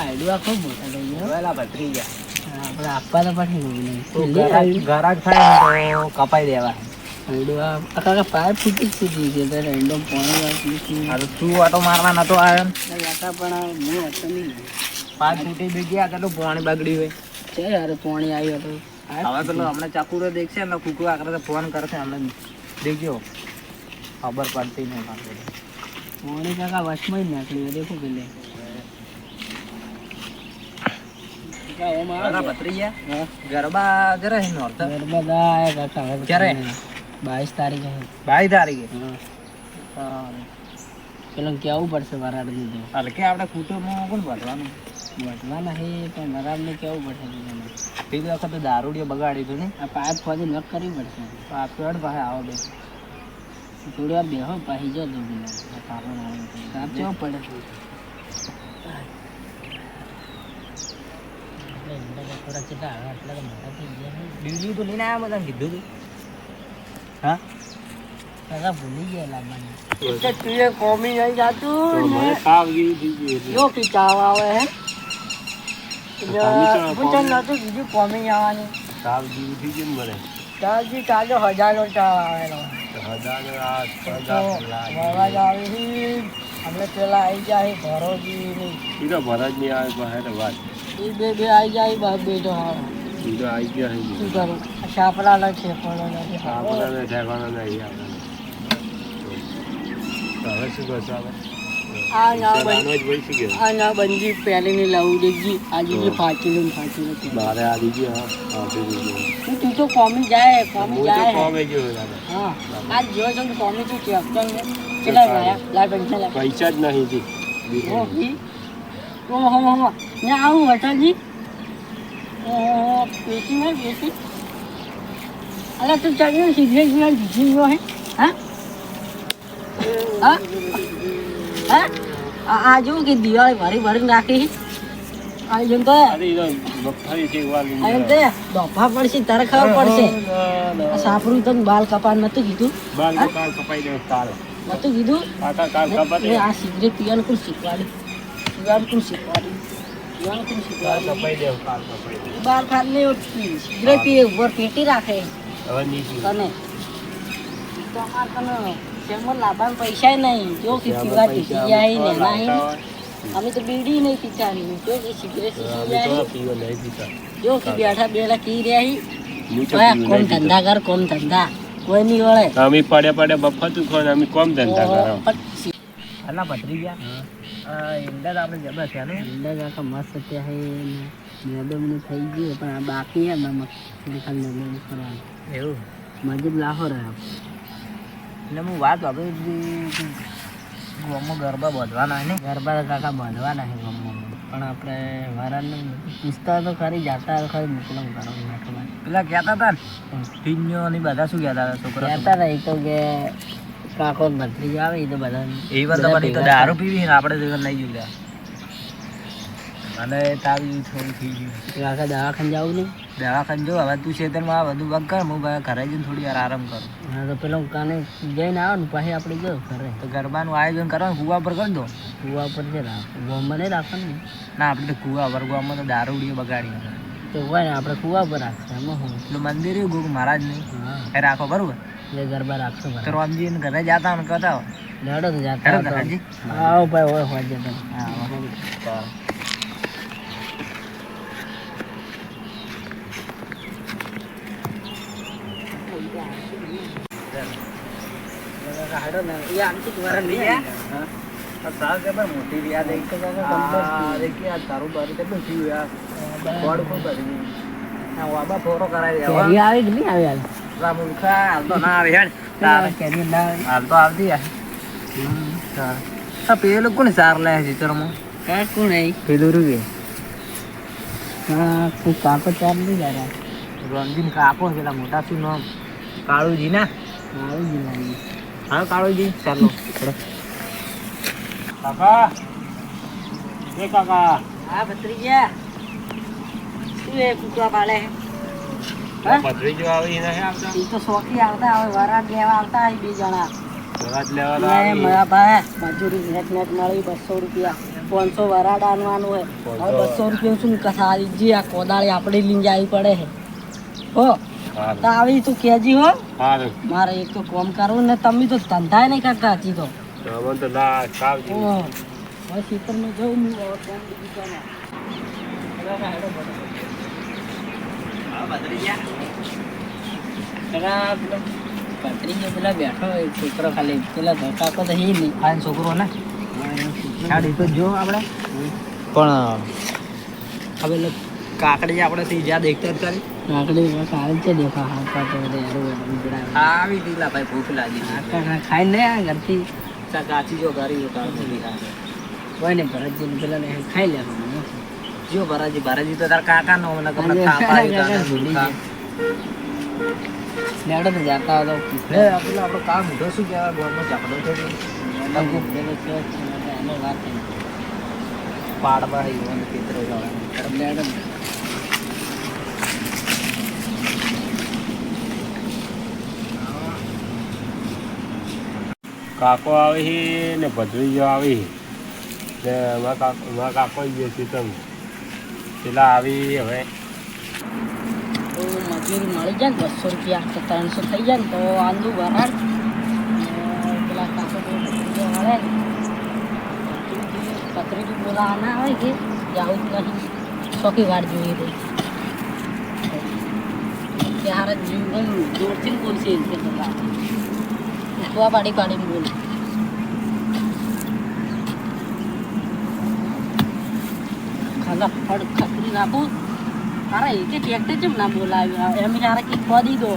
Idea ખૂબ મોટા થઈ ગયા. વેલા ગયા આપણે આપવા તો થાય તો કપાઈ દેવા. આઈડિયા આ પાઇપ ફૂટી ફૂટી છે તો રેન્ડમ પાણી તો આટો મારવા નતો આવ્યો ને. પણ હું હતો નહીં. પાંચ ફૂટી બી ગયા તો પાણી બગડ્યું હોય. છે યાર પાણી આવ્યું હતું. હવે પેલો હમણાં ચાકુરો દેખશે ને કુકુ આકરે ફોન કરશે હમણાં. દેખજો. ખબર પડતી નહીં. પોણી કાકા વચમાં જ નાખ્યું દેખું પેલે કાકા, ઓમ આવે ગરા છે? ભત્રી ગયા હા. ગરબા જરા કાકા હવે ક્યારે? બાવીસ તારીખે. બાઈ તારીખે? હા. પેલો કેવું પડશે વરાળ દીધું હલકે આપણે કુટુંબમાં કોણ ભરવાનું વટવા નહીં પણ વરાળને કેવું પડશે બીજી વખત દારૂડિયો બગાડી હતું ને. આ પાઇપ ખોદી નક કરવી પડશે. પાછળ પાસે આવો બે થોડી વાર બેહો પાહી જો તું તાપ પડે. થોડા કેટલા આવે થઈ ગયા ગયા કોમી આવી જાતું ને જો પીચાવ આવે હે હું તને નતું કીધું કોમી આવવાની ચાલજી ચાલો હજારો ચાવ આવેલો અવાજ આવી આપણે પેલા આવી જાય ભરોજી ને એ બે બે આવી જાય બાપ બે તો હારો શું કરું આ સાપડા લે છે પણ નથી હારો. આ ના બન- આ ના બંજી પહેરીને લાવું દેખજી આજે જે ફાટેલું ને ફાટેલું પહેરેલું. તું તું તો કોમી જાય કોમી જાય હા આ જો તો કોમી તું ચેપ્ટર ને કેટલા લાયા લાય પૈસા લાય પૈસા જ નહીં ઓ હી ઓ હમ હમ આવું ઓ પેટી માં પેટી અલા તું ચાલ્યો સિગરેટ પીવા દીધી ગયો હે. હા? હા? હા? આ જો કે દિવાળી ભરી ભરી નાખી આ જેમ તો પડશે તારે ખબર પડશે. સાપરું તને બાલ કપા નતું કીધું. બાર કાલ કપાઈ દે કાલ નતું કીધું? કાકા કાલ આ સિગરેટ પીવાનું કોણ શીખવાડ્યું પીવાનું કાલ બાર ખાલી સિગરેટ પીએ ઉપર પેટી રાખે. હવે નહીં તને. તો અમાર કને તેમાં લાવવાના પૈસા નહીં. જો કે પીવા પીતી જાય ને નહીં. અમે તો બીડી નહીં પીતાની જો કે સિગરેટ જાય પીવો નહીં પીતા. જો કે બેઠા બેઠા પી રહ્યા હી. હું તો ઓય, પીવું કોમ ધંધા કર કોમ ધંધા. કોઈ નહીં વળે. અમે પડે પડે બફાતું ખો અમે કોમ ધંધા કરો પણ અલા ભત્રી ગયા ઈંડા આપણે જબર છે ને? કાકા મસ્ત ત્યાં હે થઈ ગયું પણ આ બાકી હે ખાલી મેદમ કરવાનું એવું? લાહો રહે એટલે હું વાત વાપરી ગામમાં ગરબા બાંધવાના ને? ગરબા કાકા બાંધવાના છે પણ આપણે વરાળને પૂછતા તો ખરી જાતા ખરી મોકલો કરવાનું પેલા કહેતા હતા ને ટીન્યો ને બધા શું કહેતા હતા છોકરા? કહેતા હતા એ તો કે કાકો ભત્રી આવે તો બધા એ વાત તમારી તો દારૂ પીવી ને આપણે તો નહીં જોયા અને તાવી થોડું થઈ ગયું કાકા દવાખાને જવું નહીં? દવાખાને જો હવે તું ખેતરમાં આ બધું વગ કર હું ઘરે જઈને થોડી વાર આરામ કરું. હા તો પેલો કાને જઈને આવો ને પછી આપણે જો ઘરે. તો ગરબાનું આયોજન કરવાનું કુવા પર કરી દો. કુવા પર છે ગોમાં નહીં રાખવાનું? ને. ના આપણે તો કુવા પર કુવામાં તો દારૂડીઓ બગાડી તો હોય ને આપણે કુવા પર રાખશે એમાં હું મંદિર એવું ગોગ મહારાજ નહીં એ રાખો બરોબર? એટલે ગરબા રાખશો તો બરાબર રામજી ને ઘરે જતા હોય ને કહેતા હોય લેડો તો જાતા હેડો હતા. ધનજી. આવો ભાઈ હોય હોય જતા હા વાહ. હેડો ને એ આમથી જ વરણ લઈ રિયા? હા. આ સાલ કે ભાઈ મોટી રિયા દે. તો કાકા આ દેખી આ તારું બારી કેટલું થયું યાર. ગોળ ઉપર ભરી ગયું. આ વાબા થોડો કરાવી દે. કેરી આવી કે નહીં આવી હાલ? પેલા મૂર્ખા હાલ તો ના આવે હેડ. તારે. કેરી ના આવી? હાલ તો આવતી યાર. તારે. આ પેલું કોણ સાર લે છે ચિત્રમાં? કાં કોણ આઈ? પેલું રૂવે. હા, કોઈ કાકો ચાર નહીં જરા. રણજીન કાકો છે પેલા મોટા શું નામ કાળુજી ના આવી જ લાગી. હા કાળુજી ચાલો હેડો. કાકા એ કાકા હા, ભત્રીજા. શું એ કૂતરા પાડે છે? હા? ભત્રીજો આવી નહીં આવતા? ઈ તો શોખી આવતા હવે વરાત લેવા આવતા બે જણા. લેવા મારા ભાઈ મજૂરી નેટ નેટ મળી બસો રૂપિયા. પાંચસો વરાડ આનવાનું હોય. હવે બસો રૂપિયા શું કથા આવી? જી આ કોદાળી આપણે લઈને જવી પડે હે હો તો આવી તું કેજી હો. મારે એક તો કોમ કરવું ને તમે તો ધંધા નહીં કરતા હજી તો. ખેતરમાં જવું હું હવે કોમ બીજું કરવા. હવે ના હેડો બધો. કાકા પેલો બેઠો છોકરો ખાલી પેલા ધોકાકો તો હે છોકરો ને સાડી તો જો આપણે પણ હવે કાકડી આપણે જ્યાં દેખતા જ કરી કાકડી આવે છે દેખા હાથ પાછો બધે. આવી દીલા ભાઈ ભૂખ ખાઈને આ ઘરથી કાચી જો કાળ થઈ કોઈ નહીં ભરતજી પેલા ને ખાઈ લેવાનું જો ભરાજી ભરાજી તો તાર કાકા નો મને કમણે આજે થાપા આવ્યું કાકા તાને ભૂલી ભૂખા. લેડો તો જાતા હતો હે પેલો આપણો કામ ઊંધો શું કહેવાય ગોળનો ઝાકડો છે તે? પેલો થયો છે એટલે એનો વાત થઈ પાડવા આવ્યો અને ખેતરો જવાનું. લેડો કાકો આવે છે ને ભદ્રીજો આવે છે ને મારા કાકો મારા કાકો ગયો છે તમે પેલા આવી હવે. મજૂરી મળી જાય ને બસો રૂપિયા તો ત્રણસો થઈ જાય ને તો આંદુ વરાળ. પેલા કાકો વળે પત્રીજો બોલાવા ના. આવે કે જાવું જ નહીં શોખી વાર જોઈએ તો ત્યારે જીવન જોરથી બોલશે એ તો પાડી પાડીને બોલ. ખતરી નાખું અરે એ કે ના બોલાવ્યું એમ યાર કે દીધો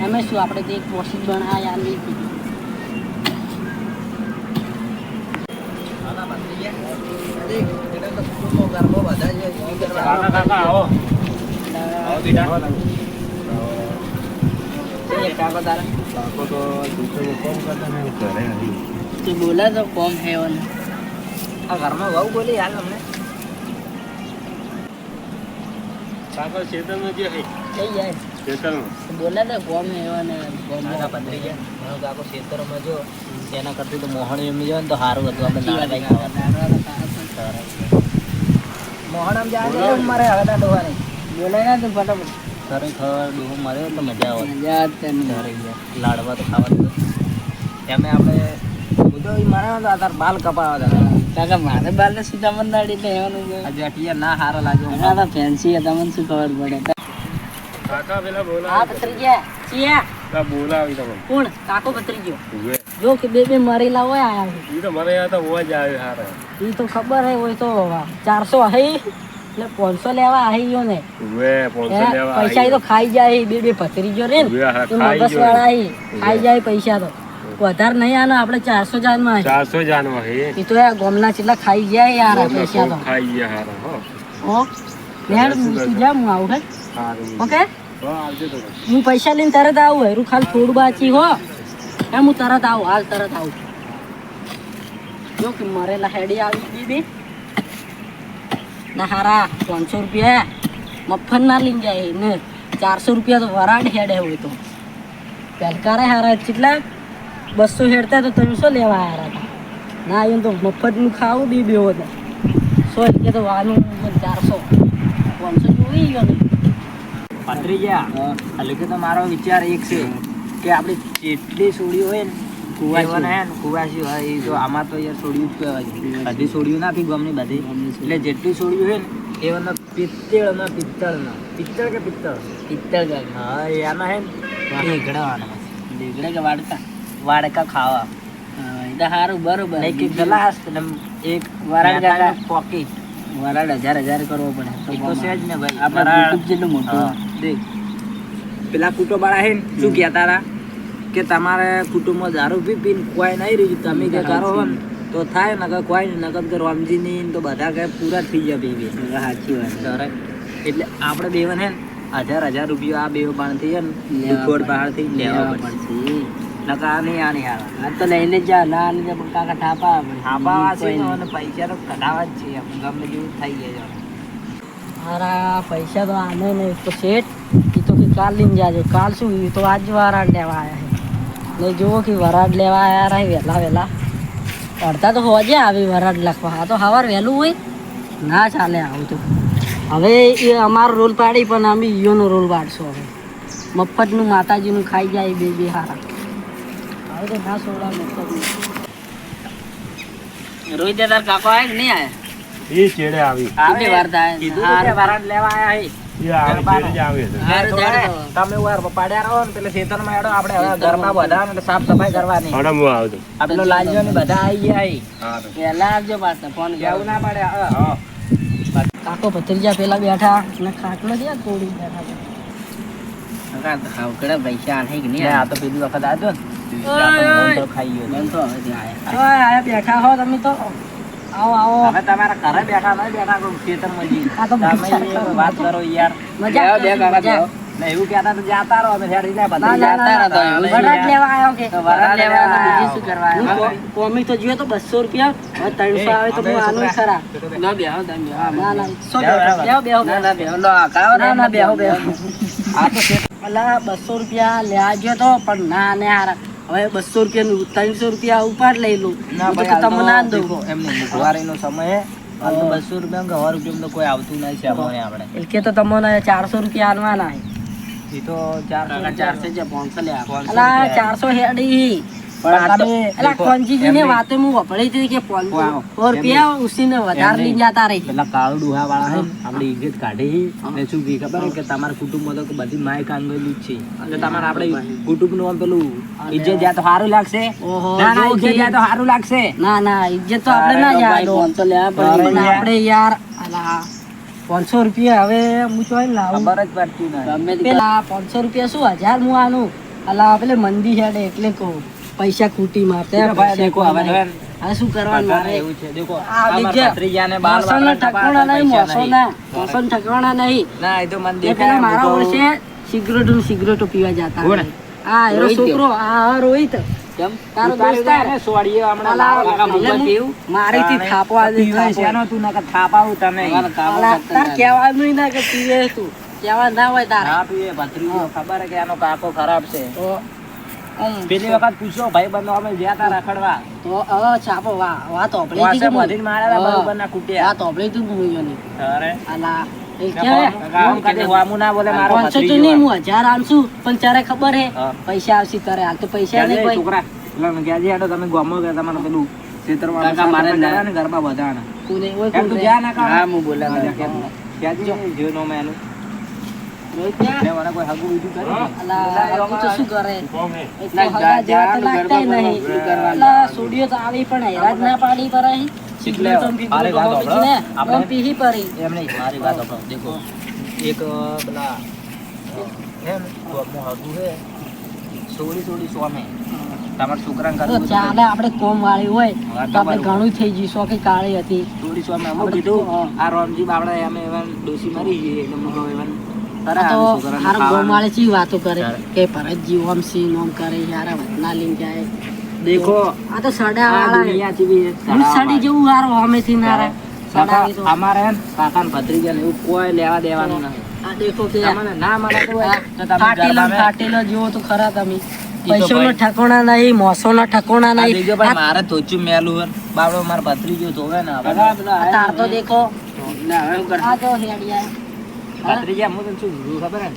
એમે શું આપણે તો એક બનાવ્યા યાર નહીં એટલે બોલા તો કોમ હે ઘરમાં બહુ બોલી હાલ અમને કાકો જે હે. જાય બોલા તો ગોમ હે ઓને કોમ પતરી ગયા. મારો કાકો ખેતરમાં જો એના કરતી તો મોહણ એમ જાય ને તો સારું હતું. આપણે દાળ કઈ ખાવાનું. મોહણ આમ જાય ને મારે હવે ના ડોહાને. બોલાય ના તો ફટાફટ. ખરેખર ડોહો મરે તો મજા આવે. તને. લાડવા તો ખાવા એમે આપણે બધો મારા તાર બાલ કપાવા હતા. કાકા મારે બાલ ને સીધા મંદાડી એટલે એવાનું આજે અટિયા ના હારા લાગ્યો ઘણા તો ફેન્સી હે તમને શું ખબર પડે? કાકા પેલા બોલા હા ભત્રીજા ચિયા. પેલા બોલાવી તમે. કોણ? કાકો ભત્રીજો. ગયો જો કે બે બે મરેલા હોય આયા ઈ તો મને યાર તો હોવા જ આવે હારે. ઈ તો ખબર હે હોય તો ચારસો હે એટલે પાંચસો લેવા આવી ગયો ને પૈસા ઈ તો ખાઈ જાય બે બે ગયો રે ને. વાળા ખાઈ જાય પૈસા તો. વધારે નહીં આનો આપણે ચારસો જાનમાં માં ચારસો જાનવા હે. એ તો યાર ગોમના ચેટલા ખાઈ જાય યાર પૈસા તો. ખાઈ ગયા હારા હો. લેડ તું જા હું આવું ઓકે? હો પૈસા લઈને તરત આવું હેરું ખાલી થોડું બાકી હો. એમ હું તરત આવું હાલ તરત આવું. જો કે મરેલા હેડી આવી દીધી ના હારા પાંચસો રૂપિયા. મફન ના લઈને જાય ને ચારસો રૂપિયા તો વરાડ હેડે હોય તો. પહેલકારે હારા કેટલા બસો હેડતા તો તમે શું લેવા આવ્યા હતા? ના એમ તો મફતનું ખાવું બી બેવો હતા. સો કે તો વાનું ચારસો. પાંચસો જોઈ ગયો પતરી ગયા? એટલે કે તો મારો વિચાર એક છે કે આપણે જેટલી સોડી હોય ને કુવાસી. હોય એ તો આમાં તો યાર સોડિયું જ કહેવાય. બધી સોડિયું નથી ગમની બધી. એટલે જેટલી સોડિયું હોય ને એ પિત્તળના પિત્તળના પિત્તળ કે પિત્તળ? પિત્તળ હા એ આના હે ને દેગડે કે વાડકા વાડકા ખાવા. એટલે સારું બરોબર. એક ગ્લાસ એક વરાળ પોકેટ વરાળ હજાર હજાર કરવો પડે તો છે જ ને ભાઈ. આપણા ખૂબ જેટલું મોટું. દેખ. પેલા કુટુંબાળા હે ને શું કહેતા તારા કે તમારે કુટુંબમાં દારૂ પી પીને કોઈ નહીં રહ્યું. તમે કે કરો હો ને તો થાય નકર કોઈ નહીં નકર કે રામજીની તો બધા કે પૂરા થઈ જાય પી પી સાચી વાત. એટલે આપણે બેવન હે ને હજાર હજાર રૂપિયા આ બેવ પાણથી હે ને પહાડથી લેવા લેવા પડશે. નહીં આ તો લઈને જા ના પણ કાકા ઠાપા. અને પૈસા તો કઢાવા જ છે ગમે જેવું થઈ જાય. મારા પૈસા તો આને તો શેઠ એ તો કે કાલ લઈને જાજો. કાલ શું એ તો આજ વરાડ લેવા આવ્યા છે. ને જુઓ કે વરાડ લેવા આવ્યા રહે વહેલા વહેલા. અડધા તો હોજે આવી વરાડ લખવા. આ તો સવાર વહેલું હોય. ના ચાલે આવું તો. હવે એ અમારો રોલ પાડી પણ અમે ઈયોનો રોલ પાડશું હવે. મફતનું માતાજીનું ખાઈ જાય બે બે હારા. હવે ના સોડા રોહિત તાર કાકો આયા કે નહીં આયા? એ ચેડે આવી. કેટલી વાર્તા કે વરાળ લેવા આયા આપણે. કાકો ભત્રીજા પેલા બેઠા ને ખાટલો છે તોડી બેઠા છે. નહીં? આ તો પેલી વખત આવ્યો ને. બેઠા હો તમે તો આવો આવો હવે તમારા ઘરે બેઠા નહીં બેઠા કોઈ ખેતરમાં જઈને. આ તો તમે મજા એ વાત કરો યાર. મજા બે કાકા ને એવું કહેતા તો જાતા રહો અમે હેડી લે બધા ના, ના, જાતા રહો. વરાળ લેવા આવ્યો કે? તો લેવા બીજું શું કરવા આવ્યો? હું કો- કોમિક તો જોઈએ તો બસો રૂપિયા. હવે ત્રણસો આવે તો હું આનું ખરા. ના બેહો તમે ના ના. સો બેહો, ના, ના, બેહો. ના ના બેહો બેહો. આ તો પેલા બસો રૂપિયા લેવા ગયો તો પણ ના ને હાર. હવે બસો રૂપિયાનું ત્રણસો રૂપિયા ઉપાડ લઈ લઉં ના તમને ના દઉં. એમને મોંઘવારીનો સમય. બસો રૂપિયા કે સો રૂપિયા તો કોઈ આવતું નહીં છે અમારે આપણે. એટલે કે તો તમને ચારસો રૂપિયા આલવાના એ તો ચારસો ચારસો છે પાંચસો લે ચારસો હેડી. તમારા કુટુંબમાં તો બધી માય કાંગેલું જ છે. તમારે આપડે કુટુંબનું પેલું ઇજ્જત જ્યાં તો સારું લાગશે. ના ના ઇજ્જત જ્યાં તો સારું લાગશે. ના ના ઇજ્જત તો આપણે ના જાય આપડે યાર પાંચસો રૂપિયા હવે હું ચોઈ લાવું. ખબર જ પડતી પેલા પાંચસો રૂપિયા શું હજાર હું આનું અલા પેલે મંદી હેડે એટલે કહું. પૈસા ખૂટી મારતે. કોઈ શું કરવાનું મારે? એવું છે દેખો આ ભત્રીજાને બાલ મોસમના ઠકવાના નહીં પૈસા મોસમના મોસમ ઠકવાના નહીં. ના એ તો મને દેખાય મારા વર્ષે સિગરેટો સિગરેટો પીવા જતા હા એરો છોકરો હા રોહિત. કેમ? તારો ને, સોડીએ હમણાં. મારીથી થાપો આજે તું થાપાવું તમે તાર કહેવાનું ના કે પીવે તું. કહેવા ના હોય તારે. હા પીવે ભત્રીજો ખબર કે આનો કાકો ખરાબ છે. તો પેલી વખત પૂછો ભાઈ બંધો અમે ગયા તા રખડવા. તો હવે છાપો વા વાત ઓપડી વાસે બધીને માર્યા તા બરોબર ના કૂટ્યા. વાત ઓપડી તું અરે. એ કે ના બોલે મારો પાંચસો તો ભત્રીજો નહીં હું હજાર આલશું પણ ત્યારે ખબર હે પૈસા આવશે ત્યારે. હાલ તો પૈસા નહીં ભાઈ. છોકરા. એટલે તમે ગોમો ગયા તમારે પેલું ખેતરમાં કાકા મારે ઘરમાં બધાને. તું ના હા, હું બોલા? જો? ને મને એક પેલા હે ને ગોમનું હગું હે સોળી સોળી સોમે તમારા છોકરાને કરવું ચાલે આપણે કોમ વાળી હોય તો આપણે ઘણું થઈ ગયું શોખી કાળી હતી. થોડી સો અમે કીધું આ રોમજી બાપડા અમે એવા ડોસી મારી ગઈ એટલે તો આ છોકરાને હારું ખાવાનું. કોમ વાળી ચી વાતો કરે? કે ભરતજી ઓમ સી ઓમ કરે યાર વતના લઈને જાય. દેખો આ તો સડા વાળા દુનિયા જેવી સડી સડાવાળી. જેવું હારું હોમેથી ના રહે. અમારે કાકા એવું કોઈ લેવા દેવાનું દેખો કે તો ખરા તમે. પૈસો નો ઠકોણા નહીં મોસો નો ઠકોણા નહીં. મારે તોચું મેલું. બાબડો મારા ભત્રીજો ધોવે ને તાર તો દેખો. આ તો હેડિયા. ભત્રીજા હું તને શું કીધું ખબર ને?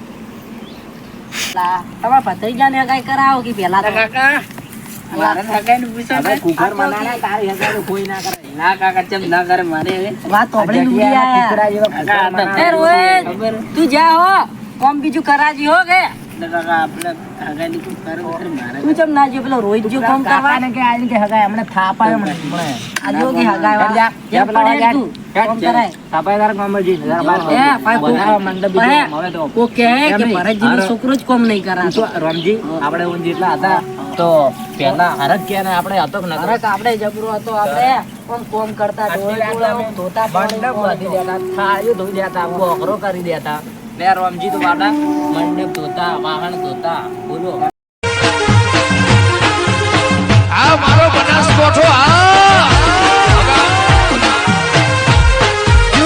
તમારા ભત્રીજાને હગાઈ કરાવો કે પેલા હગાઈ તો કોઈ ના જા હો. કોમ બીજું કરાજી હો કે? તું ચમ ના જો પેલો રોહિત જો કોમ કરવા? કાકાને કે આઈને કે હગાઈ હમણાં થાપાય હમણાં. હમણાં. આ જો કે હેડ જા, પડે. તું? છોકરો જ કોમ નહીં રમજી? જેટલા હતા તો પેલા હરક કે ને આપણે હતો કે નતો? અરે આપણે જબરો હતો આપણે કોમ કોમ કરતા ધોતા બાંધી દેતા થાળીઓ ધોઈ દેતા બોખરો કરી દેતા ને રમજી તો બાડા મંડપ ધોતા વાહન ધોતા બોલો